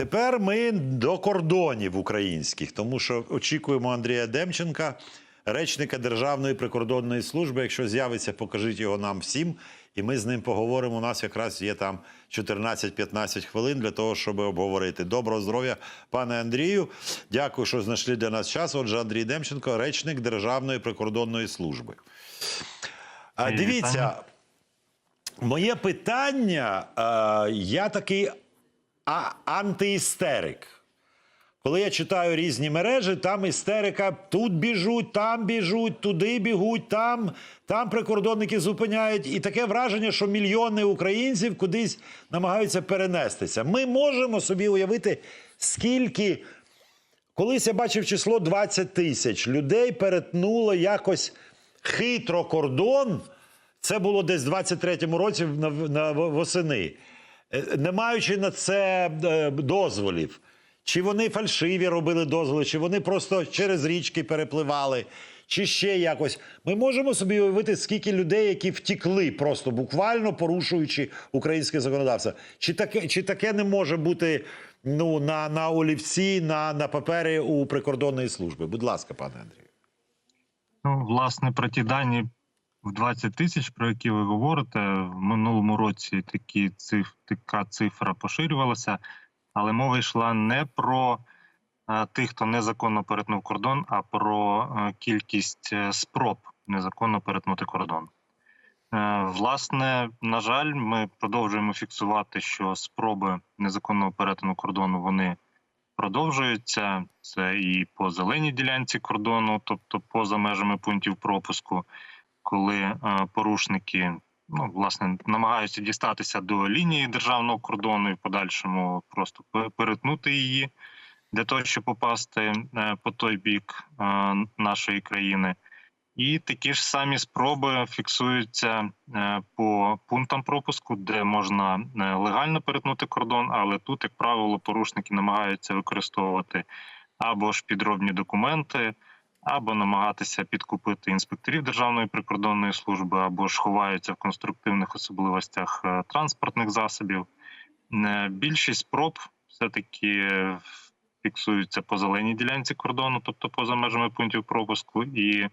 тепер ми до кордонів українських, тому що очікуємо Андрія Демченка, речника Державної прикордонної служби. Якщо з'явиться, покажіть його нам всім, і ми з ним поговоримо. У нас якраз є там 14-15 хвилин для того, щоб обговорити. Доброго здоров'я, пане Андрію. Дякую, що знайшли для нас час. Отже, Андрій Демченко, речник Державної прикордонної служби. А, дивіться, моє питання, я такий а, антиістерик. Коли я читаю різні мережі, там істерика тут біжуть, там біжуть, туди бігуть, там, там прикордонники зупиняють. І таке враження, що мільйони українців кудись намагаються перенестися. Ми можемо собі уявити, скільки. Колись я бачив число 20 тисяч людей перетнуло якось хитро кордон. Це було десь в 23-му році на, на восени, не маючи на це е, дозволів. Чи вони фальшиві робили дозволи, чи вони просто через річки перепливали, чи ще якось. Ми можемо собі уявити, скільки людей, які втікли, просто буквально порушуючи українське законодавство. Чи таке, чи таке не може бути ну, на, на олівці, на, на папері у прикордонної служби? Будь ласка, пане Андрію. Ну, власне, про ті дані в 20 тисяч, про які ви говорите, в минулому році такі циф, така цифра поширювалася, але мова йшла не про е, тих, хто незаконно перетнув кордон, а про е, кількість е, спроб незаконно перетнути кордон. Власне, на жаль, ми продовжуємо фіксувати, що спроби незаконного перетину кордону вони продовжуються. Це і по зеленій ділянці кордону, тобто поза межами пунктів пропуску, коли е, порушники ну, власне намагаються дістатися до лінії державного кордону і в подальшому просто перетнути її для того, щоб попасти е, по той бік е, нашої країни. І такі ж самі спроби фіксуються по пунктам пропуску, де можна легально перетнути кордон, але тут, як правило, порушники намагаються використовувати або ж підробні документи, або намагатися підкупити інспекторів Державної прикордонної служби, або ж ховаються в конструктивних особливостях е, транспортних засобів. Е, Більшість спроб все-таки е, фіксуються по зеленій ділянці кордону, тобто поза межами пунктів пропуску. І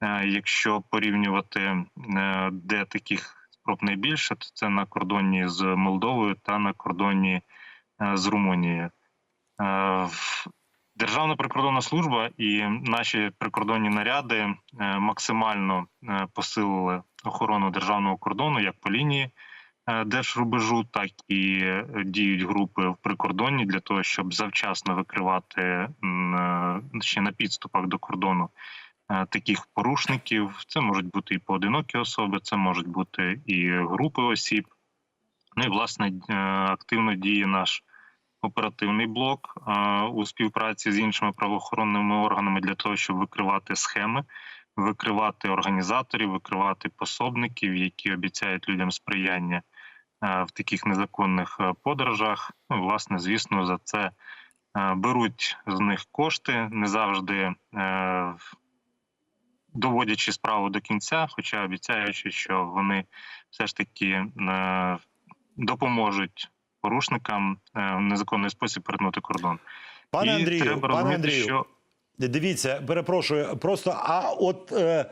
е, якщо порівнювати, де таких спроб найбільше, то це на кордоні з Молдовою та на кордоні з Румунією. Державна прикордонна служба і наші прикордонні наряди е, максимально е, посилили охорону державного кордону як по лінії е, держрубежу, так і діють групи в прикордонні для того, щоб завчасно викривати ще на підступах до кордону таких порушників. Це можуть бути і поодинокі особи, це можуть бути і групи осіб. Ну і власне активно діє наш оперативний блок у співпраці з іншими правоохоронними органами для того, щоб викривати схеми, викривати організаторів, викривати пособників, які обіцяють людям сприяння в таких незаконних е, подорожах. Ну, власне, звісно, за це е, беруть з них кошти, не завжди е, доводячи справу до кінця, хоча обіцяючи, що вони все ж таки допоможуть порушникам е, в незаконний спосіб перетнути кордон. Пане І Андрію, треба пане Андрію, що Дивіться, перепрошую, просто а от е,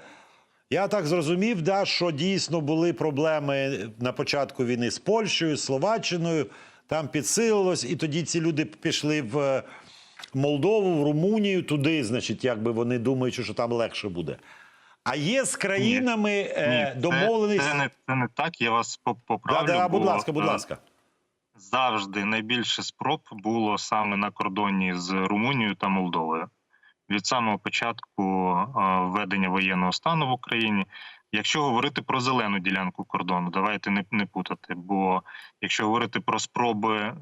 я так зрозумів, да, що дійсно були проблеми на початку війни з Польщею, з Словаччиною, там підсилилось, і тоді ці люди пішли в е, Молдову, в Румунію, туди, значить, якби вони думають, що там легше буде. А є з країнами е, ні, домовленість. це, це, не, це не так. Я вас поп- Да, да, будь ласка, будь е, ласка. Завжди найбільше спроб було саме на кордоні з Румунією та Молдовою. Від самого початку е, введення воєнного стану в Україні. Якщо говорити про зелену ділянку кордону, давайте не, не путати. Бо якщо говорити про спроби, е,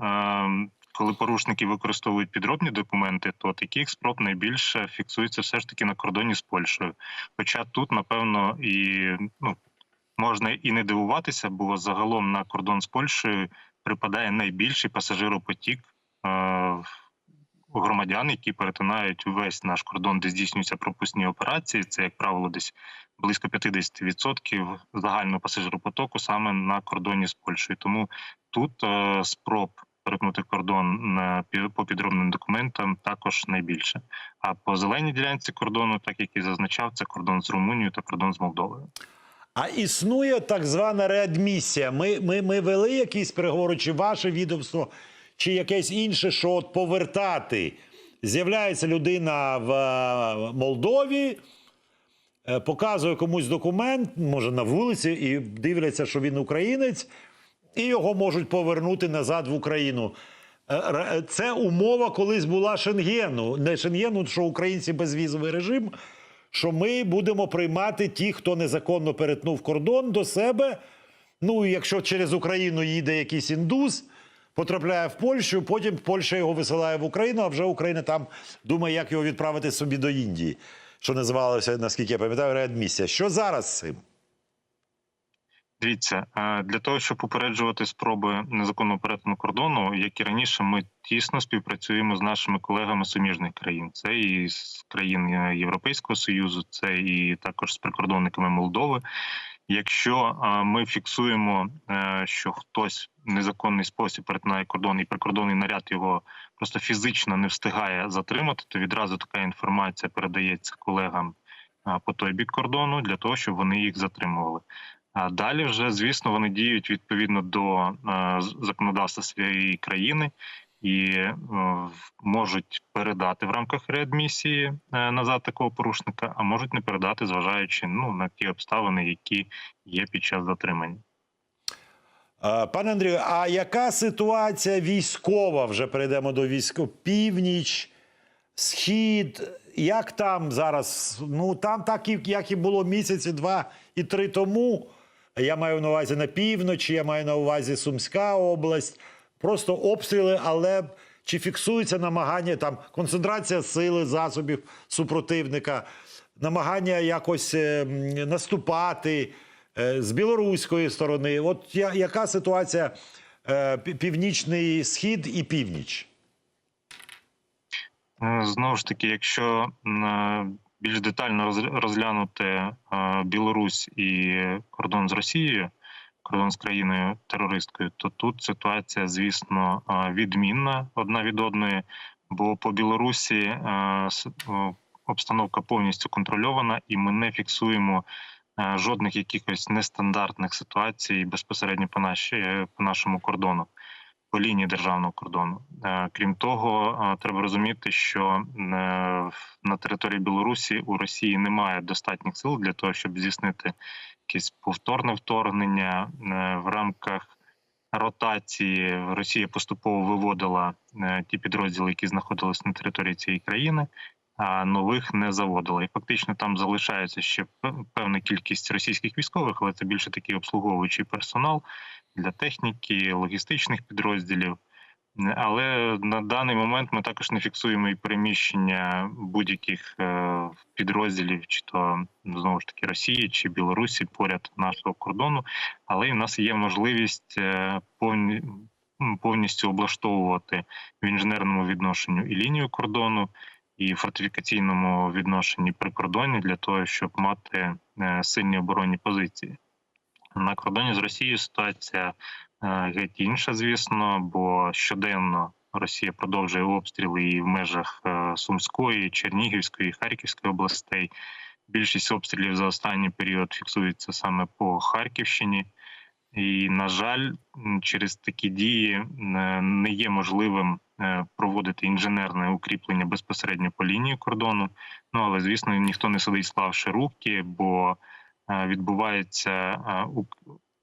коли порушники використовують підробні документи, то таких спроб найбільше фіксується все ж таки на кордоні з Польщею. Хоча тут, напевно, і ну можна і не дивуватися, бо загалом на кордон з Польщею припадає найбільший пасажиропотік е, громадян, які перетинають увесь наш кордон, де здійснюються пропускні операції. Це, як правило, десь близько 50% загального пасажиропотоку саме на кордоні з Польщею. Тому тут е, спроб перетнути кордон пі- по підробним документам також найбільше. А по зеленій ділянці кордону, так як і зазначав, це кордон з Румунією та кордон з Молдовою. А існує так звана реадмісія. Ми, ми, ми вели якісь переговори, чи ваше відомство, чи якесь інше, що от повертати. З'являється людина в е, Молдові, е, показує комусь документ, може на вулиці, і дивляться, що він українець, і його можуть повернути назад в Україну. Е, Це умова колись була Шенгену. Не Шенгену, що українці безвізовий режим, що ми будемо приймати ті, хто незаконно перетнув кордон до себе. Ну, якщо через Україну їде якийсь індус, потрапляє в Польщу, потім Польща його висилає в Україну, а вже Україна там думає, як його відправити собі до Індії, що називалося, наскільки я пам'ятаю, реадмісія. Що зараз з цим? Дивіться, е, для того, щоб попереджувати спроби незаконного перетину кордону, як і раніше, ми тісно співпрацюємо з нашими колегами суміжних країн. Це і з країн е, Європейського союзу, це і також з прикордонниками Молдови. Якщо е, ми фіксуємо, що хтось в незаконний спосіб перетинає кордон, і прикордонний наряд його просто фізично не встигає затримати, то відразу така інформація передається колегам по той бік кордону для того, щоб вони їх затримували. А далі вже, звісно, вони діють відповідно до е, законодавства своєї країни і е, можуть передати в рамках реадмісії е, назад такого порушника, а можуть не передати, зважаючи ну на ті обставини, які є під час затримання. Пане Андрію, а яка ситуація військова? Вже перейдемо до військо. Північ, схід. Як там зараз? Ну там так, і- як і було місяці два і три тому. Я маю на увазі на півночі, я маю на увазі Сумська область. Просто обстріли, але чи фіксується намагання там концентрація сили, засобів супротивника, намагання якось е, наступати е, з білоруської сторони? От яка ситуація е, північний схід і північ? Знову ж таки, якщо більш детально розглянути е, Білорусь і кордон з Росією, кордон з країною терористкою, то тут ситуація, звісно, е, відмінна одна від одної, бо по Білорусі е, обстановка повністю контрольована, і ми не фіксуємо жодних якихось нестандартних ситуацій безпосередньо по нашій по нашому кордону по лінії державного кордону. Е, Крім того, е, треба розуміти, що е, на території Білорусі у Росії немає достатніх сил для того, щоб здійснити якесь повторне вторгнення в рамках. Ротації Росія поступово виводила ті підрозділи, які знаходились на території цієї країни, а нових не заводила. І фактично там залишається ще пев- певна кількість російських військових, але це більше такий обслуговуючий персонал для техніки, логістичних підрозділів. Але на даний момент ми також не фіксуємо і переміщення будь-яких е, підрозділів, чи то знову ж таки Росії чи Білорусі поряд нашого кордону. Але в нас є можливість е, повні, повністю облаштовувати в інженерному відношенню і лінію кордону, і фортифікаційному відношенні прикордонні для того, щоб мати е, сильні оборонні позиції. На кордоні з Росією ситуація е, геть інша, звісно, бо щоденно Росія продовжує обстріли і в межах е, Сумської, Чернігівської, Харківської областей. Більшість обстрілів за останній період фіксується саме по Харківщині. І, на жаль, через такі дії е, не є можливим проводити інженерне укріплення безпосередньо по лінії кордону. Ну але звісно, ніхто не сидить, склавши руки, бо відбувається е,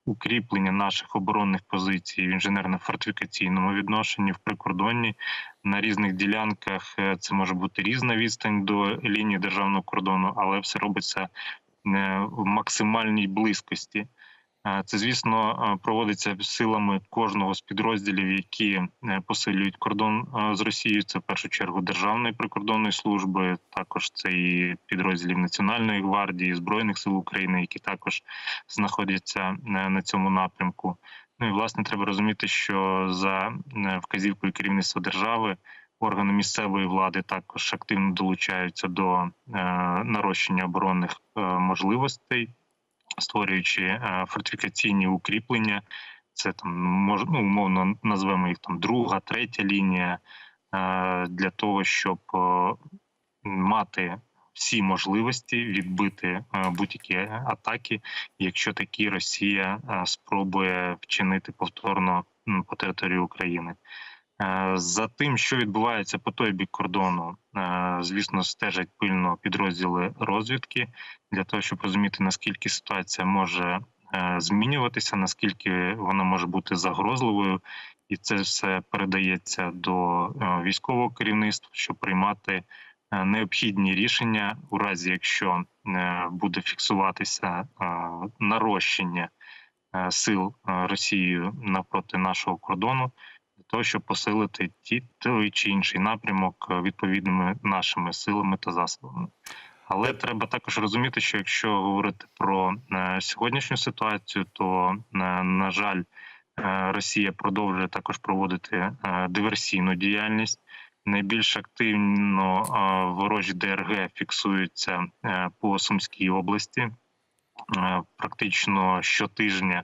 укріплення наших оборонних позицій в інженерно-фортифікаційному відношенні в прикордонні на різних ділянках. е, Це може бути різна відстань до лінії державного кордону, але все робиться е, в максимальній близькості. Е, Це, звісно, е, проводиться силами кожного з підрозділів, які е, посилюють кордон з Росією. Це в першу чергу Державної прикордонної служби, також це і підрозділів Національної гвардії, Збройних сил України, які також знаходяться на цьому напрямку. Ну і власне треба розуміти, що за вказівкою керівництва держави. Органи місцевої влади також активно долучаються до нарощення оборонних можливостей створюючи е, фортифікаційні укріплення. це там мож, ну, умовно назвемо їх там друга, третя лінія е, для того, щоб е, мати всі можливості відбити будь-які атаки, якщо такі Росія спробує вчинити повторно по території України. Е, За тим, що відбувається по той бік кордону, е, звісно, стежать пильно підрозділи розвідки для того, щоб розуміти наскільки ситуація може е, змінюватися, наскільки вона може бути загрозливою, і це все передається до військового керівництва, щоб приймати необхідні рішення у разі, якщо буде фіксуватися нарощення сил Росією навпроти нашого кордону того, щоб посилити ті той чи інший напрямок е, відповідними нашими силами та засобами. Але треба також розуміти, що якщо говорити про е, сьогоднішню ситуацію, то е, на жаль, Росія продовжує також проводити диверсійну діяльність. Найбільш активно ворожі ДРГ фіксуються по Сумській області. Практично щотижня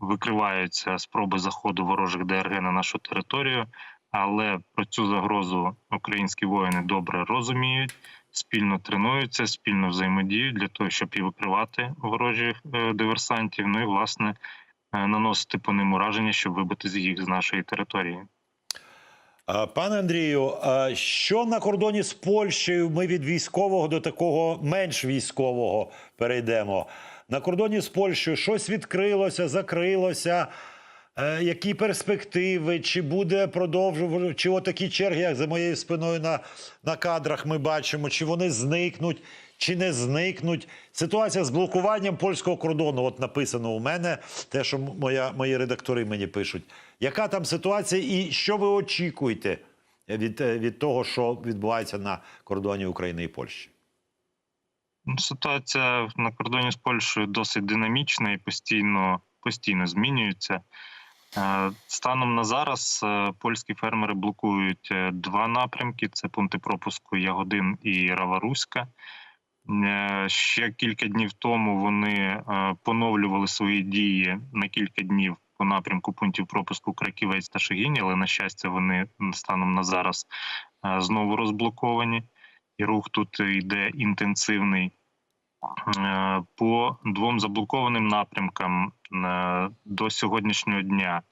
викриваються спроби заходу ворожих ДРГ на нашу територію, але про цю загрозу українські воїни добре розуміють, спільно тренуються, спільно взаємодіють для того, щоб і викривати ворожих е, диверсантів. Ну і власне е, наносити по ним ураження, щоб вибити з їх з нашої території. Пане Андрію, що на кордоні з Польщею? Ми від військового до такого менш військового перейдемо. На кордоні з Польщею щось відкрилося, закрилося. Е, які перспективи? Чи буде продовжувати, чи отакі черги, як за моєю спиною на, на кадрах ми бачимо, чи вони зникнуть, чи не зникнуть? Ситуація з блокуванням польського кордону, от написано у мене, те, що моя, мої редактори мені пишуть. Яка там ситуація і що ви очікуєте від, е, від того, що відбувається на кордоні України і Польщі? Ситуація на кордоні з Польщею досить динамічна і постійно, постійно змінюється. Е, Станом на зараз е, польські фермери блокують е, два напрямки: це пункти пропуску Ягодин і Раваруська. Ще кілька днів тому вони поновлювали свої дії на кілька днів по напрямку пунктів пропуску Краківець та Шегині, але на щастя, вони станом на зараз знову розблоковані, і рух тут йде інтенсивний. Е, По двом заблокованим напрямкам е, до сьогоднішнього дня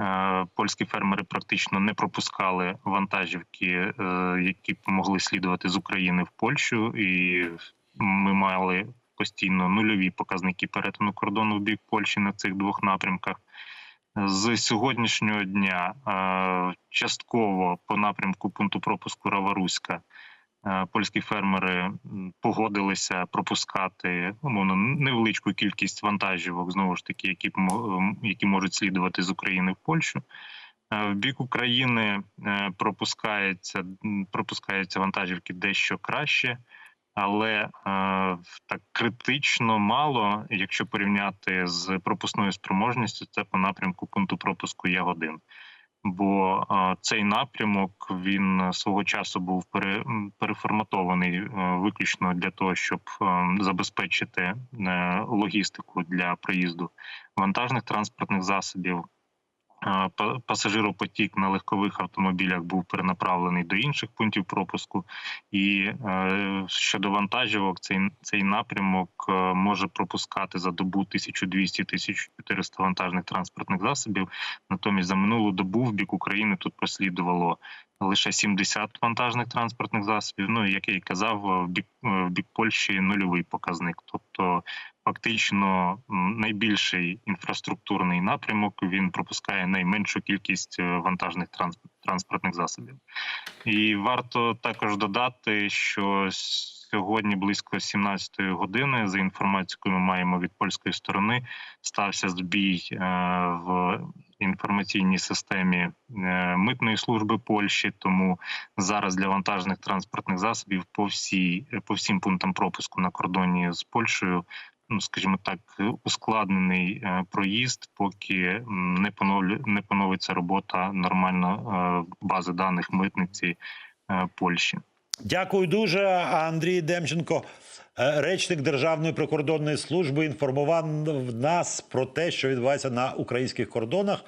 е, польські фермери практично не пропускали вантажівки, які могли слідувати з України в Польщу, і ми мали постійно нульові показники перетину кордону в бік Польщі на цих двох напрямках. З сьогоднішнього дня частково по напрямку пункту пропуску Раваруська польські фермери погодилися пропускати умовно невеличку кількість вантажівок, знову ж таки, які які можуть слідувати з України в Польщу. Е, В бік України е, пропускається пропускаються вантажівки дещо краще, але е, так критично мало, якщо порівняти з пропускною спроможністю, це по напрямку пункту пропуску Ягодин. Бо цей напрямок він е, свого часу був пере, переформатований е, виключно для того, щоб е, забезпечити логістику для проїзду вантажних транспортних засобів. Па- Пасажиропотік на легкових автомобілях був перенаправлений до інших пунктів пропуску, і е, щодо вантажівок, цей цей напрямок е, може пропускати за добу 1200-1400 вантажних транспортних засобів. Натомість за минулу добу в бік України тут прослідувало лише 70 вантажних транспортних засобів. Ну і як я й казав, в бік в бік Польщі нульовий показник. Тобто, фактично, найбільший інфраструктурний напрямок він пропускає найменшу кількість е, вантажних транспорт- транспортних засобів. І варто також додати, що сьогодні близько 17-ї години, за інформацією, яку ми маємо від польської сторони, стався збій е, в інформаційній системі е, митної служби Польщі. Тому зараз для вантажних транспортних засобів по всій по всім пунктам пропуску на кордоні з Польщею. Ну, скажімо так, ускладнений е, проїзд, поки не поновлю не поновиться робота нормально е, бази даних митниці Польщі. Дякую дуже, Андрій Демченко. Речник Державної прикордонної служби інформував нас про те, що відбувається на українських кордонах.